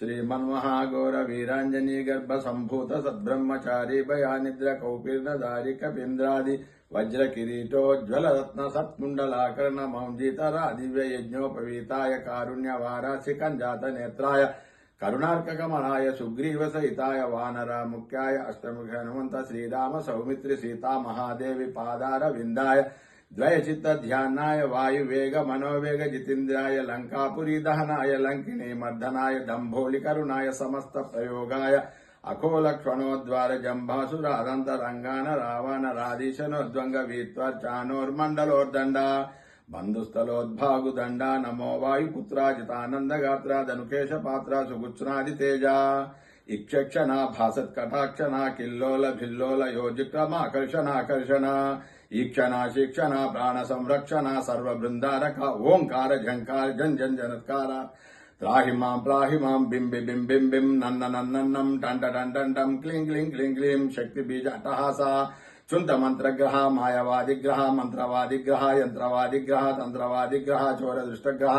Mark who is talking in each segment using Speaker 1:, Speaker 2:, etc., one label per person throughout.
Speaker 1: శ్రీమన్మహాఘోర వీరాంజనీ గర్భ సంభూత సద్బ్రహ్మచారి భయానిద్ర కౌపీర్ణధారి కపీంద్రాది వజ్ర కిరీటోజ్వల రత్న సత్కుండలాకరణ మౌంజితరా దివ్య యజ్ఞోపవీతాయ కారుణ్యవారాసి కంజాత నేత్రాయ కరుణార్కకమలాయ సుగ్రీవ సహితాయ వానర ముఖ్యాయ అష్టముఖ ద్వయచిత్త ధ్యానాయ వాయువేగ మనోవేగ జితేంద్రాయ లంకాపురి దహనాయ లంకిని మర్దనాయ దంభోళి కరుణాయ సమస్త ప్రయోగాయ అఖోల క్షణోద్వార జంభాసురాదంతరంగాన రావణ రాధీశనోద్వంగ వీత్వర్చానోర్మండలోర్దండ బంధుస్థలోద్భాగుదండ నమో వాయుపుత్రాజితానందగాత్ర ధనుకేశ పాత్ర సుగుచ్నాది తేజ ఇక్షక్షణ భాసత్ కటాక్షణ కిల్లోల భిల్లోల యోజిక్రమాకర్షణాకర్షణ ఈక్షణ శిక్షణ ప్రాణ సంరక్షణ సర్వ బృందారక ఓంకార ఝంకార జన్ జన్ జనత్కార త్రాహి మాం ప్లాహి మాం బిం బి బిం బిం బిం నన్న నన్నన్నం టంట టంటం క్లిం క్లిం క్లిం క్లిం శక్తి బీజ అట్టహాస చుంత మంత్రగ్రహ మాయవాదిగ్రహ మంత్రవాదిగ్రహ యంత్రవాదిగ్రహ తంత్రవాదిగ్రహ చోర దుష్టగ్రహ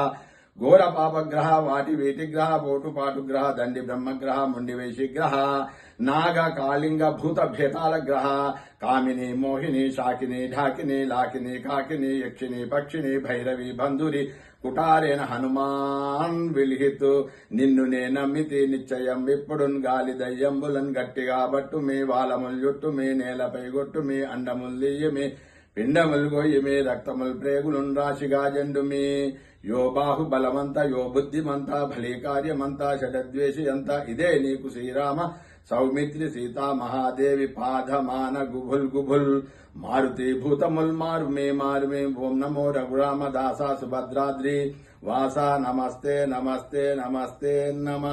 Speaker 1: ఘోర పాపగ్రహ వాటి వీటిగ్రహ పోటుపాటు గ్రహ దండి బ్రహ్మగ్రహ ముండి వైశిగ్రహ నాగ కాళింగ భూత భేతాల గ్రహ కామిని మోహిని శాకిని ఢాకిని లాకిని కాకిని యక్షిని పక్షిని భైరవి బంధురి కుటారేన హనుమాన్ విలిహితు. నిన్ను నే నమ్మితి నిశ్చయం విప్పుడున్ గాలి దయ్యంబులన్ గట్టిగా బట్టు మీ వాలముల్ యుట్టు మీ నేలపై గొట్టు మీ అండముల్ దియ్యమి పిండముల్ గొయ్యమి రక్తముల్ ప్రేగులున్ రాశిగా జండుమి యో బాహు బలమంత యో బుద్ధిమంత భలే కార్యమంత షడద్వేషి అంత ఇదే నీకు శ్రీరామ సౌమిత్రి సీతా మహాదేవి పాదమాన గుభుల్ గుభుల్. మారుతి భూతముల్ మారు మే మారు మే. ఓం నమో రఘురామ దాస సుభద్రాద్రి. వాసా నమస్తే నమస్తే నమస్తే నమ.